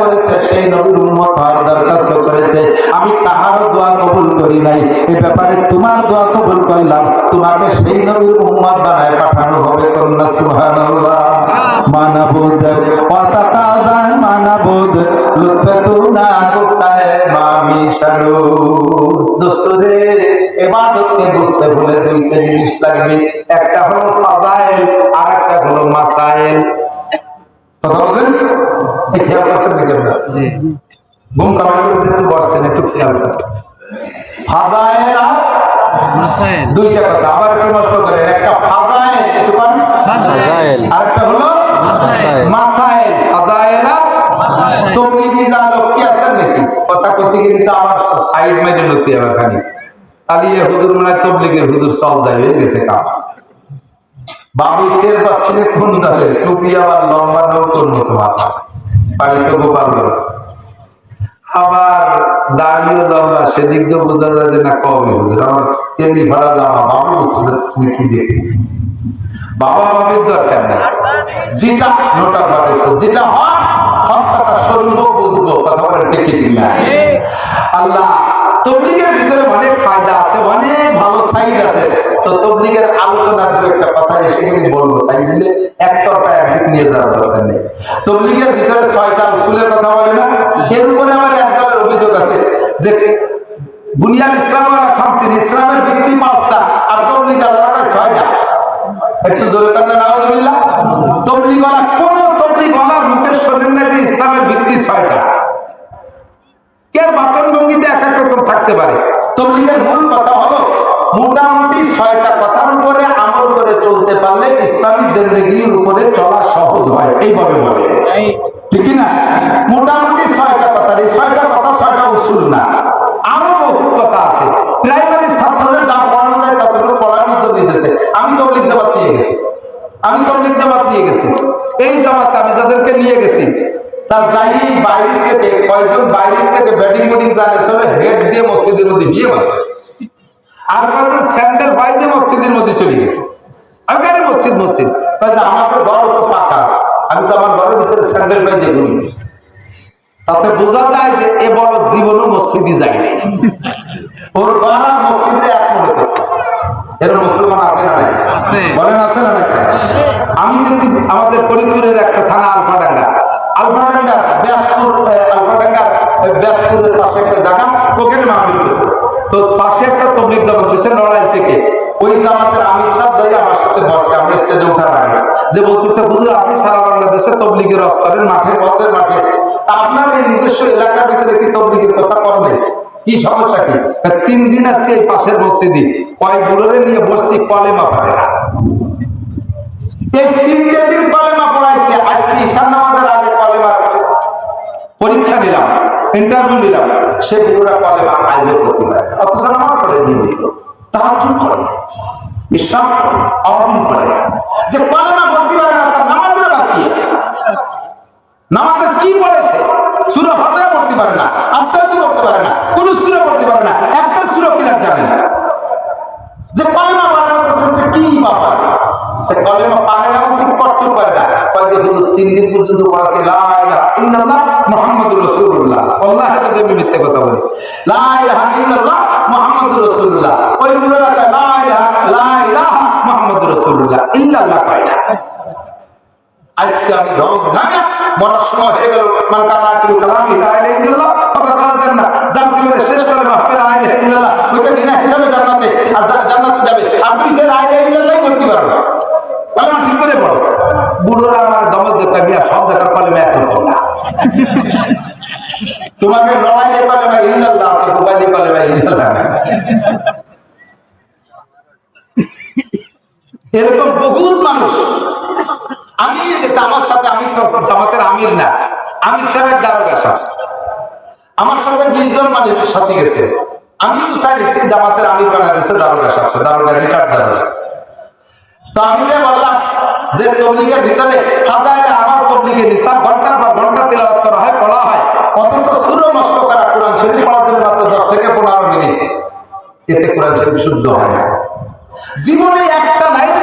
করেছে সেই নাই। ব্যাপারে তোমার তোমাকে সেই নবীর উম্মত বানায় পাঠানো হবে কন্যা সুবহানাল্লাহ। মানাবুদ ওয়া তাকাজা মানাবুদ লুতফাতুনা কুতায় মামি শারু দোস্তরে এবাদতকে বুঝতে হলে দুইটা জিনিস লাগবে। একটা হলো ফাজাইল আর একটা হলো মাসাইল। কথা বলছেন? খেয়াল করছেন নাকি আপনারা? ঘুম কামাই করে যেহেতু বসছেন একটু খেয়াল করেন। ফাজাইল আর দুইটা কথা আবার একটু নষ্ট করেন একটা ফাজাইল একটু পান। ফাজাইল। আর একটা হলো মাসাইল। ফাজাইল আর তবলিগি যা লোক কি আছেন নাকি? কথা কইতে গেলে তো আমার সাইড মেরে লতি আমার খালি। তালিয়ে হুজুর মনে তবলিগের হুজুর যাই হয়ে গেছে কাম। বাবু টের পাচ্ছিলে কোন দলে টুপি আবার লম্বা নৌকোর মতো মাথা। পালিত গোপাল রয়েছে আবার দাঁড়িয়ে লম্বা সেদিক দিয়ে বোঝা যায় যে না কবে আমার চেনি ভাড়া জামা বাবা বুঝতে কি দেখি বাবা বাবির দরকার নেই। যেটা নোটা পাবে যেটা হয় হক কথা শুনব বুঝব কথা বলে টিকিট ঠিক। না আল্লাহ তবলিগের আলোচনার দু একটা কথা এসে গেলে বলব তাই বলে একতরফা একদিক নিয়ে যাওয়ার দরকার নেই। তবলিগের ভিতরে ছয়টা উসুলের কথা বলে না, এর উপরে আমার একদলের অভিযোগ আছে যে বুনিয়াদ ইসলাম খামসিন, ইসলামের ভিত্তি পাঁচটা আর তবলিগ আলাদা ছয়টা। একটু জোরে কান্না নাউজুবিল্লাহ। তবলিগওয়ালা, কোন তবলিগওয়ালার মুখে শোনেন না যে ইসলামের ভিত্তি ছয়টা কে বাচন ভঙ্গিতে এক এক রকম থাকতে পারে তবলিগের মূল কথা হলো মোটামুটি ছয়টা কথার উপরে আমল করে চলতে পারলে ইসলামী জিন্দগির উপরে চলা সহজ হয় এইভাবে বলে। ঠিক না মোটামুটি ছয়টা কথা। এই ছয়টা কথা ছয়টা উসুল না। আরও বহু কথা আছে। প্রাইমারি ছাত্ররা যা পড়ানো যায় ততটুকু পড়ানোর জন্য দিতেছে। আমি তবলিগ জামাত নিয়ে গেছি। আমি তবলিগ জামাত নিয়ে গেছি। এই জামাতে আমি যাদেরকে নিয়ে গেছি তা যাই বাইরে থেকে কয়েকজন বাইরে থেকে ব্যাটিং বোলিং জানে চলে হেড দিয়ে মসজিদের মধ্যে বিয়ে মারছে আর কয়েকজন স্যান্ডেল বাই দিয়ে মসজিদের মধ্যে চলে গেছে। আমি মসজিদ মসজিদ। আমাদের ঘর তো পাকা আমি তো আমার ঘরের ভিতরে স্যান্ডেল পাই ঘুরি। তাতে বোঝা যায় যে এ বড় জীবনও মসজিদে যায়নি ওর বাবা মসজিদে এক মনে করতেছে। এর মুসলমান আছে না বলেন আছে না আমি গেছি আমাদের ফরিদপুরের একটা থানা আলফাডাঙ্গা। আলফাডাঙ্গা ব্যাসপুর আলফাডাঙ্গা ব্যাসপুরের পাশে একটা জায়গা ওখানে মাহবিল করতো। তো পাশে একটা তবলিক জামাত দিছে নড়াইল থেকে। ওই জামাতের আমির সাহেব যাই আমার সাথে বসছে আমি স্টেজে ওঠার আগে যে বলতেছে, হুজুর, আপনি সারা বাংলাদেশে তবলিগের রস করেন মাঠে, বসের মাঠে। আপনার এই নিজস্ব এলাকার ভিতরে কি তবলিগের কথা করবেন কি সমস্যা কি? তিন দিন আসছে এই পাশের মসজিদে। কয় বুড়োরে নিয়ে বসছি কলেমা পারে না এই তিনটে দিন কলেমা পড়াইছে। আজকে ঈশান নামাজের আগে ইন্টারভিউ নিলাম। সে বুড়োরা কলেমা আয়োজন করতে পারে না। অথচ নামাজ পড়ে নিয়মিত। তাহার করে। বিশ্বাস করে করে। যে বলতে পারে না, তার নামাজের বাকি আছে। নামাজে কি সুরা পারে না করতে পারে না কোন সুরা পড়তে পারে না, একটা সুরা কিনা জানে না? যে কলেমা বানানো হচ্ছে কি ব্যাপার তা কলেমা পারে না করতে পারে না। কয় যে তিন দিন পর্যন্ত রাসূলুল্লাহ। আল্লাহ এটা আমি মিথ্যে কথা বলি। মুহাম্মাদুর রাসূলুল্লাহ। ওই লা ইলাহা মুহাম্মাদুর রাসূলুল্লাহ। না। আজকে আমি ধমক ধাগা মরার সময় হয়ে শেষ করে আর তুমি সে লা ইলাহা পারো না। আমার দমক দেখবে মিয়া সব জায়গার কলেমে এক রকম। না তোমাকে লড়াইলে কলেমা ইল্লাল্লাহ আছে মোবাইলে কলেমা ইল্লাল্লাহ এরকম বহুত মানুষ। আমি নিয়ে গেছি আমার সাথে আমি তো জামাতের আমির না। আমির সাহেবের দারোগা আমার সাথে বিশ জন মানুষ সাথে গেছে। আমি দিচ্ছি জামাতের আমির বানাই দিচ্ছে দারোগা সাহেব। দারোগা রিটার্ড দারোগা। তো আমি যে বললাম যে তবলিগের ভিতরে হাজারে আমার তবলিগে নিসাব ঘণ্টা বা ঘণ্টা তেলাওয়াত করা হয়, পড়া হয়, অথচ সুরো নষ্ট করা কোরআন শরীফ পড়ার জন্য মাত্র দশ থেকে পনেরো মিনিট। এতে কোরআন শরীফ শুদ্ধ হয় না। জীবনে একটা লাইন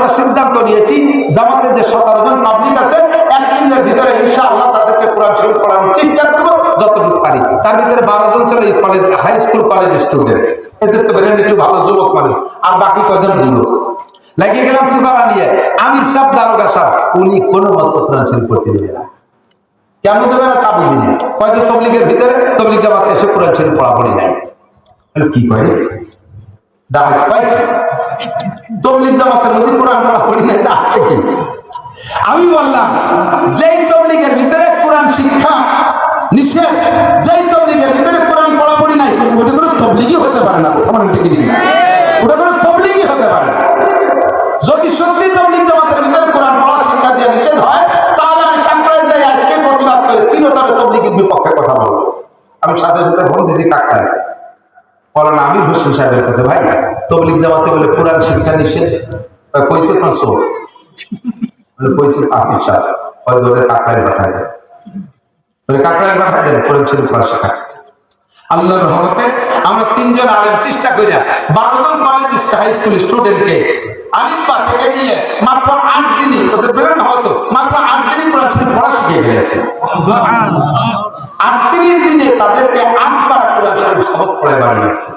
আমরা সিদ্ধান্ত নিয়েছি জামাতে যে সতেরো জন পাবলিক আছে এক দিনের ভিতরে ইনশাআল্লাহ তাদেরকে কোরআন শরীফ পড়ানোর চেষ্টা করব যতটুকু পারি। তার ভিতরে বারো জন ছিল এই college high school college student এদের তো বেরেন একটু ভালো যুবক মানুষ আর বাকি কয়জন যুবক লাগিয়ে গেলাম সিপারা নিয়ে। আমির সাহ দারোগা সাহ উনি কোনো মত কোরআন পড়তে দেবে না। কেমন দেবে না তা বুঝি না কয় তবলিগের ভিতরে তবলিগ জামাতে এসে কোরআন শরীফ পড়াপড়ি বলে, কি কয় রে? আমি বললাম যেই তবলিগের ভিতরে কোরআন শিক্ষা নিষেধ যেই তবলিগের ভিতরে কোরআন পড়াপড়ি নাই ওটা কোনো তবলিগই হতে পারে না আমার ঠিক না ওটা কোনো তবলিগই হতে পারে না যদি সত্যি তবলিগ জামাতের ভিতরে কোরআন পড়ার শিক্ষা দিয়ে নিষেধ হয় তাহলে আমি কাকড়ায় যাই আজকে প্রতিবাদ করে চিরতরে তবলিগের বিপক্ষে কথা বলব আমি সাথে সাথে ফোন দিছি কাকড়ায় বলেন আমির হোসেন সাহেবের কাছে, ভাই, তবলিগ জামাতে বলে কোরআন শিক্ষা নিষেধ। কইছে সো কইছে আমির সাহেব। হয়তো ওরে কাকড়ায় পাঠায় দেয় বলে কাকড়ায় পাঠায় দেন, কোরআন শরীফ পড়া আল্লাহর রহমতে আমরা তিনজন আলেম চেষ্টা করি কলেজ হাই স্কুল স্টুডেন্টকে আলিফা থেকে নিয়ে মাত্র আট দিনই, ওদের মাত্র আট দিনই কোরআন শরীফ পড়া ফেলেছে। আট দিনের দিনে তাদেরকে আটবার কোরআন শরীফ শপথ পড়ে বানিয়েছে।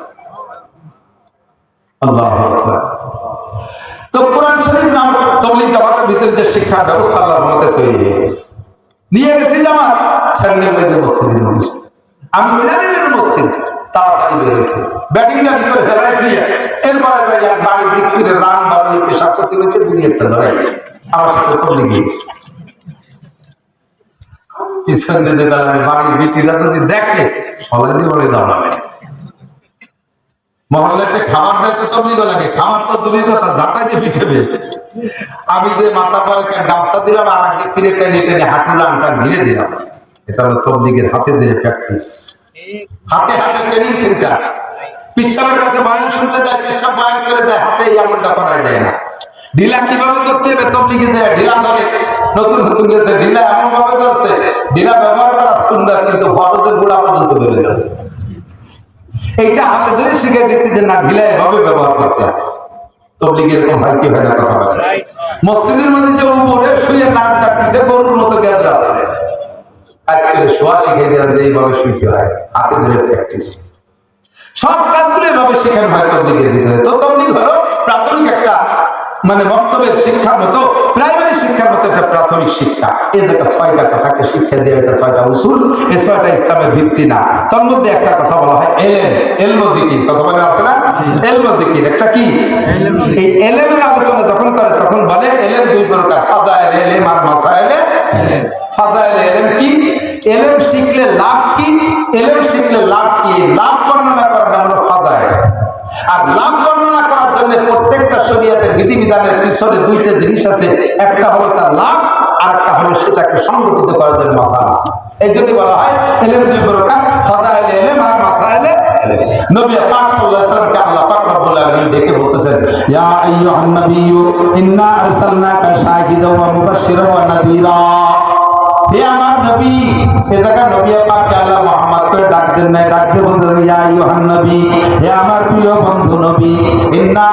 আল্লাহ তো কোরআন শরীফ নাম তবলিগ জামাতের ভিতরে যে শিক্ষা ব্যবস্থা আল্লাহর রহমতে তৈরি হয়ে গেছে। নিয়ে গেছি জামাত স্যান্ডেল বেঁধে মসজিদের মধ্যে। আমি জানি মসজিদ? তাড়াতাড়ি বের ব্যাটিংটা ভিতরে ফেলায় দিয়ে এরপরে যাই আর বাড়ির দিক ফিরে রান বাড়িয়ে পেশাব করতে হয়েছে তিনি একটা ধরাই আমার সাথে তবলিগ গিয়েছে পিছন দিতে বিটিরা যদি দেখে, সবাই দিয়ে বলে দাঁড়াবে মহল্লাতে খাবার দেয় তো লাগে, খাবার তো কথা ঝাঁটাই দিয়ে পিঠেবে আমি যে মাথা পরে গামছা দিলাম, আর আগে ফিরে টেনে টেনে হাঁটুর আনটা ঘিরে দিলাম। এটা হলো তবলিগের হাতে ধরে প্র্যাকটিস হাতে হাতে ট্রেনিং সেন্টার পিসাবের কাছে বয়ান শুনতে যায়, পিসাব বয়ান করে দেয়, হাতে এই আমলটা করায় দেয় না। ঢিলা কীভাবে ধরতে হবে? তবলিগে যায় ঢিলা ধরে নতুন নতুন গেছে ঢিলা এমন ভাবে ধরছে ঢিলা ব্যবহার করা সুন্দর কিন্তু ফরজে গুড়া পর্যন্ত বেরো যাচ্ছে। এইটা হাতে ধরে শিখে দিচ্ছি যে না ঢিলা এভাবে ব্যবহার করতে হয় তবলিগের এরকম হয় কি হয় না কথা বলে। মসজিদের মধ্যে যে উপরে শুয়ে নাক ডাকতেছে গরুর মতো গ্যাস করে শোয়া শিখে দিলাম যে এইভাবে শুইতে হয় হাতে ধরে প্র্যাকটিস সব কাজগুলো এভাবে শেখানো হয় তবলিগের ভিতরে। তো তবলিগ হলো প্রাথমিক একটা মানে বক্তব্যের শিক্ষার মতো প্রাইমারি শিক্ষার মতো একটা প্রাথমিক শিক্ষা। এই যে একটা ছয়টা কথাকে শিক্ষা দিয়ে এটা ছয়টা উসুল, এই ছয়টা ইসলামের ভিত্তি না। তার মধ্যে একটা কথা বলা হয় এলেম। এলমজিকির কথা বলে আছে না? এলমজিকির একটা কি? এই এলেমের আলোচনা যখন করে, তখন বলে এলেম দুই প্রকার, ফাজাইল, এলেম আর মাসাইলে। ফাজাইল, এলেম কি? এলেম শিখলে লাভ কি? এলেম শিখলে লাভ কি? লাভ বর্ণনা করার নাম হলো ফাজাইল। আর লাভ করার জন্য প্রত্যেকটা শরীয়তের বিধিবিধানের পিছনে দুইটা জিনিস আছে। একটা হলো তার লাভ আর একটা হলো সেটাকে সংগঠিত করার জন্য মাসালা। এই জন্য বলা হয়, এলেম দুই প্রকার, ফাজাইল এলেম আর মাসাইলে এলেম। নবী পাক সাল্লাল্লাহু আলাইহি আল্লাহ পাক ডেকে বলতেছেন, ইয়া আইয়ুহান নাবিয়্যু, ইন্না আরসালনাকা শাহিদাও ওয়া মুবাশশিরাও ওয়া নাযীরা নবী। এ জায়গা নবী পাক আল্লাহ মুহাম্মদ করে ডাক দেন বলতেন ইয়া আইয়ুহান নবী, হে আমার প্রিয় বন্ধু নবী, ইন্না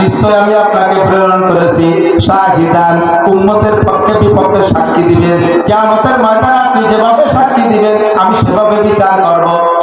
নিশ্চয় আমি আপনাকে প্রেরণ করেছি। শাহিদান, উম্মতের পক্ষে বিপক্ষে সাক্ষী দিবেন। আপনি যেভাবে সাক্ষী দিবেন, আমি সেভাবে বিচার করব।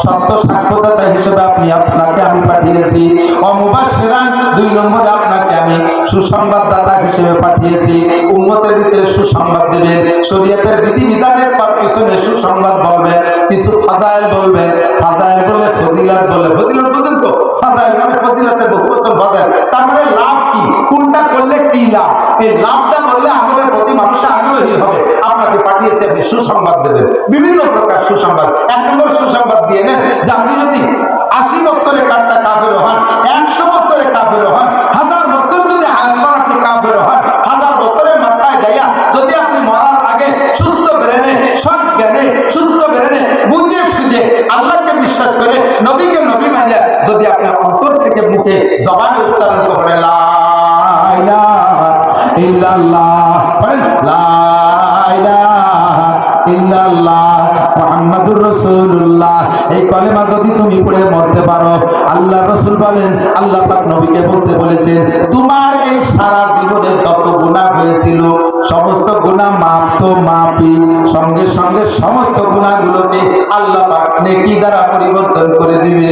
সত্য সাক্ষ্যদাতা হিসেবে আপনি আপনাকে আমি পাঠিয়েছি। অমুবাসিরান দুই নম্বরে আপনাকে আমি সুসংবাদদাতা হিসেবে পাঠিয়েছি। উম্মতের ভিতরে সুসংবাদ দেবেন শরীয়তের বিধিবিধানের পিছনে সুসংবাদ বলবে, কিছু ফাজাইল বলবে, ফাজাইল বলে ফজিলাত বলে, ফজিলাত বুঝেন তো? ফাজাইল মানে ফজিলাতের বহু বছর ফাজাইল। তার মানে লাভ কি? কোনটা করলে কি লাভ? এই লাভটা করলে আমাদের প্রতি মানুষ আগ্রহী হবে। পাঠিয়েছে আপনি সুসংবাদ দেবেন। বিভিন্ন প্রকার সুসংবাদ। এক নম্বর সুসংবাদ দিয়ে নেন যে আপনি যদি আশি বছরে কাটটা কাফের হন রাসূলুল্লাহ, এই কলেমা যদি তুমি পড়ে মরতে পারো আল্লাহ রাসূল বলেন, আল্লাহ পাক নবীকে বলতে বলেছেন, তোমার এই সারা জীবনে যত গুনাহ হয়েছিল, সমস্ত গুনাহ মাপ তো মাপি সঙ্গে সঙ্গে সমস্ত গুনাহগুলোকে আল্লাহ পাক নেকি দ্বারা পরিবর্তন করে দিবে।